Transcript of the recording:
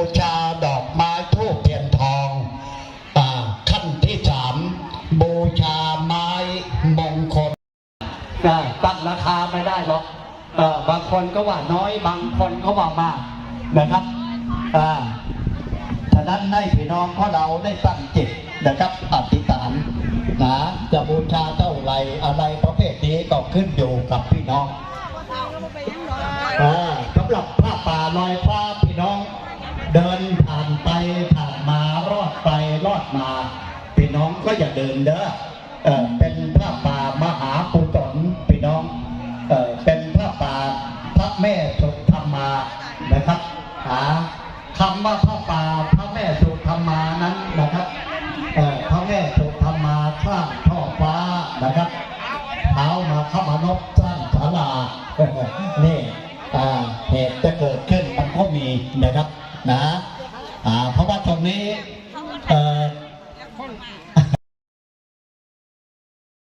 บูชาดอกไม้ทูบเทียนทองอขั้นที่สามบูชาไม้มงคลตั้งราคาไม่ได้หรอกอบางคนก็ว่าน้อย บางคนก็ว่ามากนะครับอ่าฉะนั้นให้พี่น้องของเราได้ตั้งจิตนะครับอธิษฐานนะจะบูชาเท่าไรอะไรประเภทนี้ก็ขึ้นอยู่กับพี่น้องสำหรับผ้าป่าลอยฟ้า อดมาพี่น้องก็อย่าเดินเด้อเออเป็นผ้าป่ามหาปุตนพี่น้องเออเป็นผ้าป่าพระแม่สุธรรมานะครับหาคำว่าผ้าป่าพระแม่สุธรรมานั้นนะครับเออพระแม่สุธรรมาสร้างท่อฟ้านะครับเท้ามาเข้ามานกสร้างศาลานี่อ่าเหตุจะเกิดขึ้นมันก็มีนะครับนะอ่าเพราะว่าตรงนี้ เอ่อ